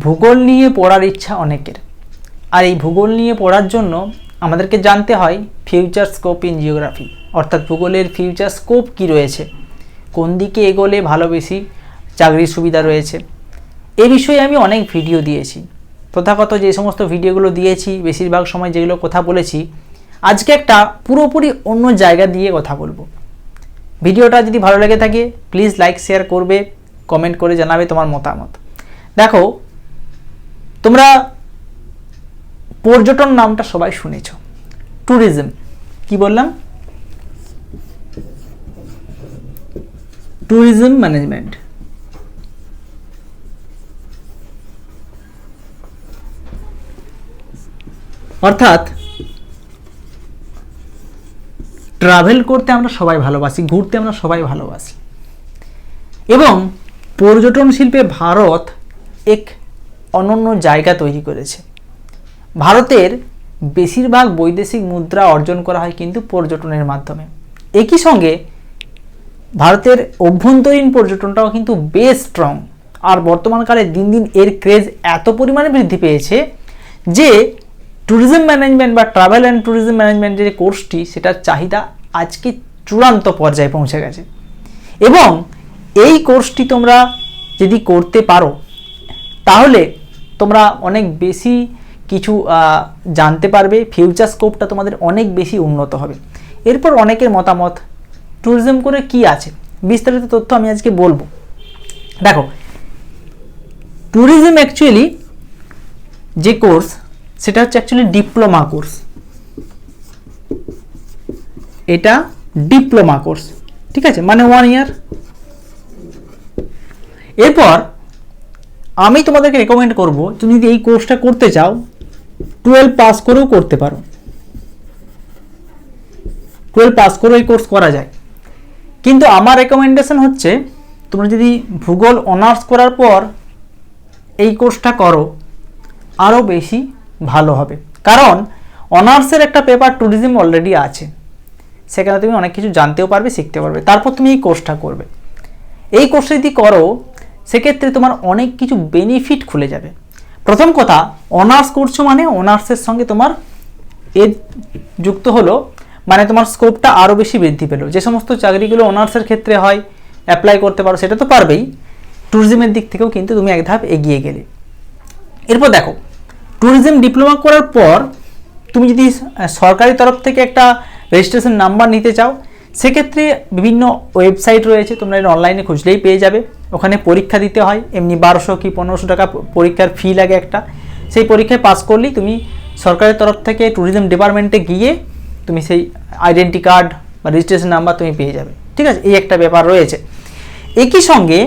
ভূগোল নিয়ে পড়ার ইচ্ছা অনেকের। আর এই ভূগোল নিয়ে পড়ার জন্য আমাদেরকে জানতে হয় ফিউচার স্কোপ ইন জিওগ্রাফি অর্থাৎ ভূগোলের ফিউচার স্কোপ কী রয়েছে, কোন দিকে এগোলে ভালো বেশি চাকরির সুবিধা রয়েছে। এ বিষয়ে আমি অনেক ভিডিও দিয়েছি। তথাগত যে সমস্ত ভিডিওগুলো দিয়েছি, বেশিরভাগ সময় যেগুলো কথা বলেছি, আজকে একটা পুরোপুরি অন্য জায়গা দিয়ে কথা বলব। ভিডিওটা যদি ভালো লেগে থাকে প্লিজ লাইক শেয়ার করবে কমেন্ট করে জানাবে তোমার মতামত। দেখো তোমরা পর্যটন নামটা সবাই শুনেছ। ট্যুরিজম কি বললাম? ট্যুরিজম ম্যানেজমেন্ট অর্থাৎ ট্রাভেল করতে আমরা সবাই ভালোবাসি, ঘুরতে আমরা সবাই ভালোবাসি। এবং পর্যটন শিল্পে ভারত এক অনন্য জায়গা তৈরি করেছে। ভারতের বেশিরভাগ বৈদেশিক মুদ্রা অর্জন করা হয় কিন্তু পর্যটনের মাধ্যমে। একই সঙ্গে ভারতের অভ্যন্তরীণ পর্যটনটাও কিন্তু বেশ স্ট্রং আর বর্তমানকালে দিন দিন এর ক্রেজ এত পরিমাণে বৃদ্ধি পেয়েছে যে ট্যুরিজম ম্যানেজমেন্ট বা ট্রাভেল অ্যান্ড ট্যুরিজম ম্যানেজমেন্ট যে কোর্সটি সেটার চাহিদা আজকে চূড়ান্ত পর্যায়ে পৌঁছে গেছে। এবং এই কোর্সটি তোমরা যদি করতে পারো, তাহলে তোমরা অনেক বেশি কিছু জানতে পারবে। ফিউচার স্কোপটা তোমাদের অনেক বেশি উন্নত হবে। এরপর অনেকের মতামত ট্যুরিজম করে কি আছে? বিস্তারিত তথ্য আমি আজকে বলব। দেখো ট্যুরিজম অ্যাকচুয়ালি যে কোর্স সেটা হচ্ছে অ্যাকচুয়ালি ডিপ্লোমা কোর্স এটা ডিপ্লোমা কোর্স ঠিক আছে? মানে ওয়ান ইয়ার এরপর আমি তোমাদেরকে রেকমেন্ড করব, তুমি যদি এই কোর্সটা করতে চাও টুয়েলভ পাস করেও করতে পারো। টুয়েলভ পাস করেও এই কোর্স করা যায়। কিন্তু আমার রেকমেন্ডেশন হচ্ছে, তোমরা যদি ভূগোল অনার্স করার পর এই কোর্সটা করো, আরও বেশি ভালো হবে। কারণ অনার্সের একটা পেপার ট্যুরিজম অলরেডি আছে। সেখানে তুমি অনেক কিছু জানতেও পারবে শিখতে পারবে। তারপর তুমি এই কোর্সটা করবে। এই কোর্সটা যদি করো সেক্ষেত্রে তোমার অনেক কিছু বেনিফিট খুলে যাবে। প্রথম কথা অনার্স করছ মানে অনার্সের সঙ্গে তোমার এ যুক্ত হলো মানে তোমার স্কোপটা আরও বেশি বৃদ্ধি পেল। যে সমস্ত চাকরিগুলো অনার্সের ক্ষেত্রে হয় অ্যাপ্লাই করতে পারো, সেটা তো পারবেই। ট্যুরিজমের দিক থেকেও কিন্তু তুমি এক ধাপ এগিয়ে গেলে। এরপর দেখো ট্যুরিজম ডিপ্লোমা করার পর তুমি যদি সরকারি তরফ থেকে একটা রেজিস্ট্রেশন নাম্বার নিতে চাও, সেক্ষেত্রে বিভিন্ন ওয়েবসাইট রয়েছে, তোমরা এটা অনলাইনে খুঁজলেই পেয়ে যাবে। ওখানে পরীক্ষা দিতে হয়, এমনি বারোশো কি পনেরোশো টাকা পরীক্ষার ফি লাগে একটা। সেই পরীক্ষায় পাস করলেই তুমি সরকারের তরফ থেকে ট্যুরিজম ডিপার্টমেন্টে গিয়ে তুমি সেই আইডেন্টি কার্ড বা রেজিস্ট্রেশন নাম্বার তুমি পেয়ে যাবে। ঠিক আছে? এই একটা ব্যাপার রয়েছে। একই সঙ্গে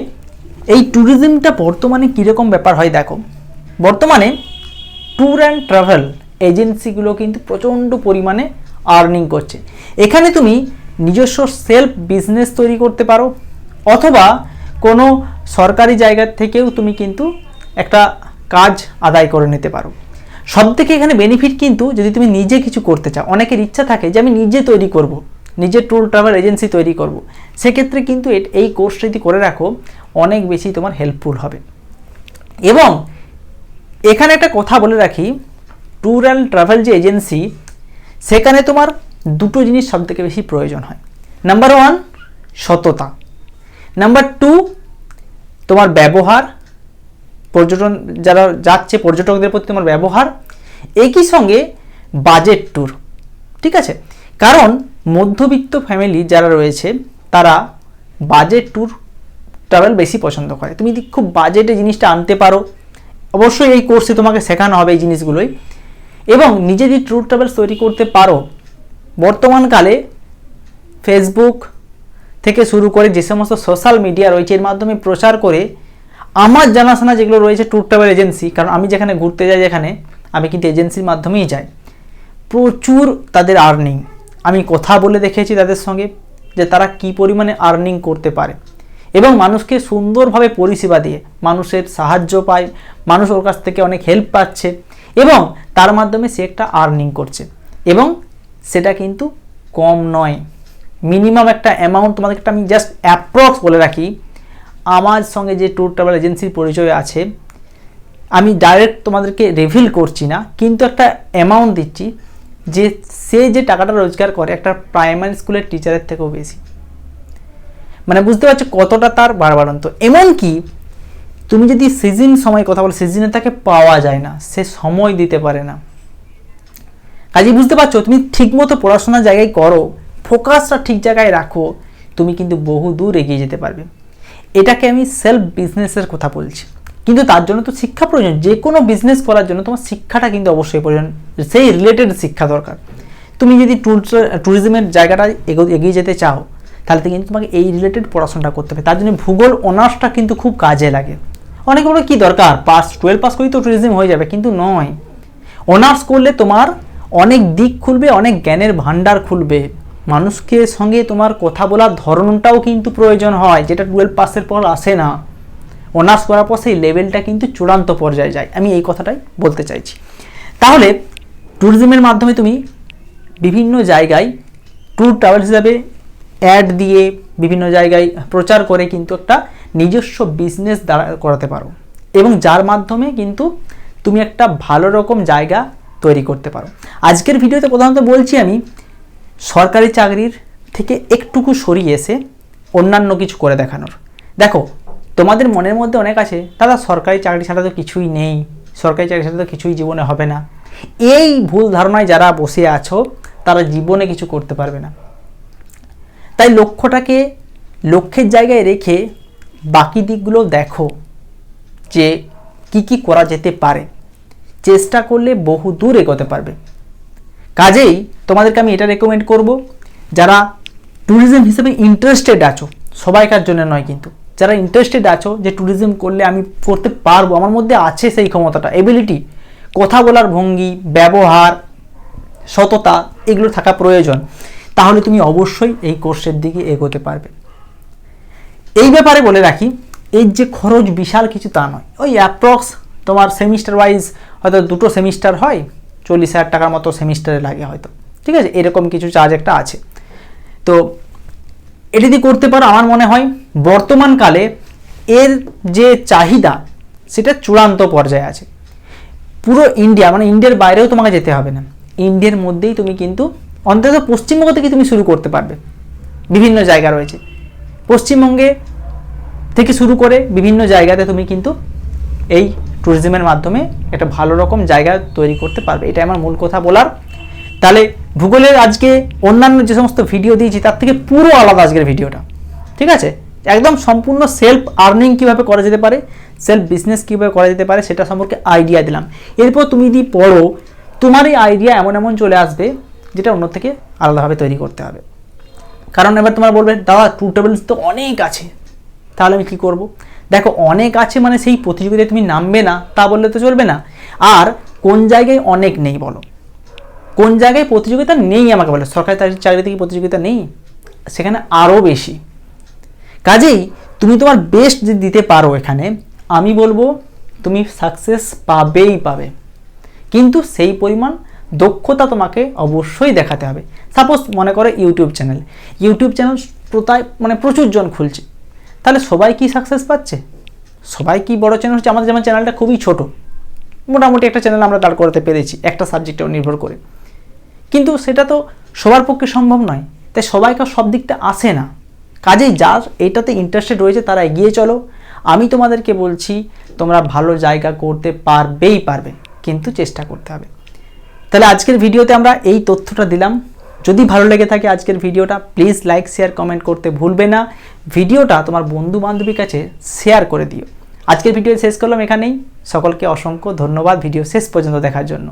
এই ট্যুরিজমটা বর্তমানে কীরকম ব্যাপার হয় দেখো, বর্তমানে ট্যুর অ্যান্ড ট্রাভেল এজেন্সিগুলো কিন্তু প্রচণ্ড পরিমাণে আর্নিং করছে। এখানে তুমি নিজস্ব সেলফ বিজনেস তৈরি করতে পারো, অথবা কোনো সরকারি জায়গা থেকেও তুমি কিন্তু একটা কাজ আদায় করে নিতে পারো। সব থেকে এখানে বেনিফিট কিন্তু যদি তুমি নিজে কিছু করতে চাও, অনেকের ইচ্ছা থাকে যে আমি নিজে তৈরি করব নিজে ট্যুর ট্রাভেল এজেন্সি তৈরি করব। সেক্ষেত্রে কিন্তু এই কোর্সটা যদি করে রাখো, অনেক বেশি তোমার হেল্পফুল হবে। এবং এখানে একটা কথা বলে রাখি ট্যুর অ্যান্ড ট্রাভেল যে এজেন্সি সেখানে তোমার দুটো জিনিস সব থেকে বেশি প্রয়োজন হয়। নাম্বার ওয়ান সততা। নাম্বার টু তোমার ব্যবহার, পর্যটন, যারা যাচ্ছে পর্যটকদের প্রতি তোমার ব্যবহার, একই সঙ্গে বাজেট ট্যুর ঠিক আছে? কারণ মধ্যবিত্ত ফ্যামিলি যারা রয়েছে, তারা বাজেট ট্যুর ট্রাভেল বেশি পছন্দ করে। তুমি যদি খুব বাজেটে জিনিসটা আনতে পারো, অবশ্যই এই কোর্সে তোমাকে শেখানো হবে এই জিনিসগুলোই। এবং নিজে যদি ট্যুর ট্রাভেলস তৈরি করতে পারো, বর্তমানকালে ফেসবুক থেকে শুরু করে যে সমস্ত সোশ্যাল মিডিয়া রয়েছে, এর মাধ্যমে প্রচার করে আমার জানাশোনা যেগুলো রয়েছে ট্যুর ট্রাভেল এজেন্সি, কারণ আমি যেখানে ঘুরতে যাই যেখানে, আমি কিন্তু এজেন্সির মাধ্যমেই যাই। প্রচুর তাদের আর্নিং আমি কথা বলে দেখেছি তাদের সঙ্গে যে তারা কি পরিমাণে আর্নিং করতে পারে। এবং মানুষকে সুন্দরভাবে পরিষেবা দিয়ে মানুষের সাহায্য পায়, মানুষ ওর কাছ থেকে অনেক হেল্প পাচ্ছে এবং তার মাধ্যমে সে একটা আর্নিং করছে। এবং সেটা কিন্তু কম নয়। মিনিমাম একটা অ্যামাউন্ট তোমাদেরকে একটা আমি জাস্ট অ্যাপ্রক্স বলে রাখি। আমার সঙ্গে যে ট্যুর ট্রাভেল এজেন্সির পরিচয় আছে, আমি ডাইরেক্ট তোমাদেরকে রিভিল করছি না, কিন্তু একটা অ্যামাউন্ট দিচ্ছি যে সে যে টাকাটা রোজগার করে একটা প্রাইমারি স্কুলের টিচারের থেকেও বেশি। মানে বুঝতে পারছ কতটা তার বাড়বাড়ন্ত। এমনকি তুমি যদি সিজন সময় কথা বলো সিজনে তাকে পাওয়া যায় না, সে সময় দিতে পারে না। কাজে বুঝতে পারছ, তুমি ঠিকমতো পড়াশোনার জায়গায় করো ফোকাসটা ঠিক জায়গায় রাখো, তুমি কিন্তু বহু দূর এগিয়ে যেতে পারবে। এটাকে আমি সেলফ বিজনেসের কথা বলছি। কিন্তু তার জন্য তো শিক্ষা প্রয়োজন। যে কোনো বিজনেস করার জন্য তোমার শিক্ষাটা কিন্তু অবশ্যই প্রয়োজন। সেই রিলেটেড শিক্ষা দরকার। তুমি যদি ট্যুরিজমের জায়গাটা এগিয়ে যেতে চাও, তাহলে কিন্তু তোমাকে এই রিলেটেড পড়াশোনাটা করতে হবে। তার জন্য ভূগোল অনার্সটা কিন্তু খুব কাজে লাগে। অনেকে বলে, কী দরকার? পাস টুয়েলভ পাস করেই তো ট্যুরিজম হয়ে যাবে। কিন্তু নয়। অনার্স করলে তোমার অনেক দিক খুলবে, অনেক জ্ঞানের ভাণ্ডার খুলবে। মানুষকে সঙ্গে তোমার কথা বলার ধরনটাও কিন্তু প্রয়োজন হয়, যেটা টুয়েলভ পাসের পর আসে না। অনার্স করার পর সেই লেভেলটা কিন্তু চূড়ান্ত পর্যায়ে যায়। আমি এই কথাটাই বলতে চাইছি। তাহলে ট্যুরিজমের মাধ্যমে তুমি বিভিন্ন জায়গায় ট্যুর ট্রাভেল হিসাবে অ্যাড দিয়ে বিভিন্ন জায়গায় প্রচার করে কিন্তু একটা নিজস্ব বিজনেস দাঁড়া করাতে পারো। এবং যার মাধ্যমে কিন্তু তুমি একটা ভালো রকম জায়গা তৈরি করতে পারো। আজকের ভিডিওতে প্রধানত বলছি আমি সরকারি চাকরির থেকে একটুকু সরিয়ে এসে অন্যান্য কিছু করে দেখানোর। দেখো, তোমাদের মনের মধ্যে অনেক আছে, দাদা সরকারি চাকরি ছাড়া তো কিছুই নেই, সরকারি চাকরি ছাড়া তো কিছুই জীবনে হবে না। এই ভুল ধারণায় যারা বসে আছো, তারা জীবনে কিছু করতে পারবে না। তাই লক্ষ্যটাকে লক্ষ্যের জায়গায় রেখে বাকি দিকগুলো দেখো, যে কি কি করা যেতে পারে। চেষ্টা করলে বহু দূর এগোতে পারবে। কাজেই তোমাদেরকে আমি এটা রেকমেন্ড করব, যারা ট্যুরিজম হিসেবে ইন্টারেস্টেড আছো, সবাইকার জন্য নয় কিন্তু, যারা ইন্টারেস্টেড আছো যে ট্যুরিজম করলে আমি করতে পারব, আমার মধ্যে আছে সেই ক্ষমতাটা এবিলিটি কথা বলার ভঙ্গি, ব্যবহার, সততা, এগুলো থাকা প্রয়োজন, তাহলে তুমি অবশ্যই এই কোর্সের দিকে এগোতে পারবে। এই ব্যাপারে বলে রাখি, এর যে খরচ বিশাল কিছু তা নয়, ওই অ্যাপ্রক্স তোমার সেমিস্টার ওয়াইজ হয়তো দুটো সেমিস্টার হয় চল্লিশ হাজার টাকার মতো সেমিস্টারে লাগে হয়তো। ঠিক আছে? এরকম কিছু চার্জ একটা আছে। তো এটি যদি করতে পারো, আমার মনে হয় বর্তমানকালে এর যে চাহিদা, সেটা চূড়ান্ত পর্যায়ে আছে। পুরো ইন্ডিয়া মানে ইন্ডিয়ার বাইরেও তোমাকে যেতে হবে না। ইন্ডিয়ার মধ্যেই তুমি কিন্তু অন্তত পশ্চিমবঙ্গ থেকে তুমি শুরু করতে পারবে। বিভিন্ন জায়গা রয়েছে। পশ্চিমবঙ্গে থেকে শুরু করে বিভিন্ন জায়গাতে তুমি কিন্তু এই ট্যুরিজমের মাধ্যমে একটা ভালো রকম জায়গা তৈরি করতে পারবে। এটা আমার মূল কথা বলার। তাহলে ভূগোলের আজকে অন্যান্য যে সমস্ত ভিডিও দিয়েছি, তার থেকে পুরো আলাদা আজকের ভিডিওটা ঠিক আছে? একদম সম্পূর্ণ সেলফ আর্নিং কীভাবে করা যেতে পারে সেলফ বিজনেস কীভাবে করা যেতে পারে, সেটা সম্পর্কে আইডিয়া দিলাম। এরপর তুমি যদি পড়ো তোমার এই আইডিয়া এমন এমন চলে আসবে, যেটা অন্য থেকে আলাদাভাবে তৈরি করতে হবে। কারণ এবার তোমার বলবে, দাদা ট্যুর টেবিলস তো অনেক আছে। তাহলে আমি কী করব? দেখো, অনেক আছে মানে সেই প্রতিযোগিতায় তুমি নামবে না, তা বললে তো চলবে না। আর কোন জায়গায় অনেক নেই বলো? কোন জায়গায় প্রতিযোগিতা নেই আমাকে বলে? সরকারি চাকরি- চাকরিতে কি প্রতিযোগিতা নেই? সেখানে আরও বেশি। কাজেই তুমি তোমার বেস্ট যদি দিতে পারো এখানে, আমি বলব তুমি সাকসেস পাবেই পাবে। কিন্তু সেই পরিমাণ দক্ষতা তোমাকে অবশ্যই দেখাতে হবে। সাপোজ মনে করো ইউটিউব চ্যানেল ইউটিউব চ্যানেল প্রতায় মানে প্রচুর জন খুলছে। তাহলে সবাই কি সাকসেস পাচ্ছে? সবাই কি বড় চ্যানেল হচ্ছে? আমাদের যেমন চ্যানেলটা খুবই ছোট, মোটামুটি একটা চ্যানেল আমরা দাঁড় করাতে পেরেছি, একটা সাবজেক্টের নির্ভর করে। কিন্তু সেটা তো সবার পক্ষে সম্ভব নয়। তাই সবাইকে সব দিকটা আসে না। কাজেই যার এটাতে ইন্টারেস্টেড রয়েছে তারা এগিয়ে চলো। আমি তোমাদেরকে বলছি, তোমরা ভালো জায়গা করতে পারবেই পারবে, কিন্তু চেষ্টা করতে হবে। তাহলে আজকের ভিডিওতে আমরা এই তথ্যটা দিলাম। যদি ভালো লেগে থাকে আজকের ভিডিওটা প্লিজ লাইক শেয়ার কমেন্ট করতে ভুলবে না। ভিডিওটা তোমার বন্ধু বান্ধবীর কাছে শেয়ার করে দিও। আজকের ভিডিও শেষ করলাম এখানেই। সকলকে অসংখ্য ধন্যবাদ। ভিডিও শেষ পর্যন্ত দেখার জন্য।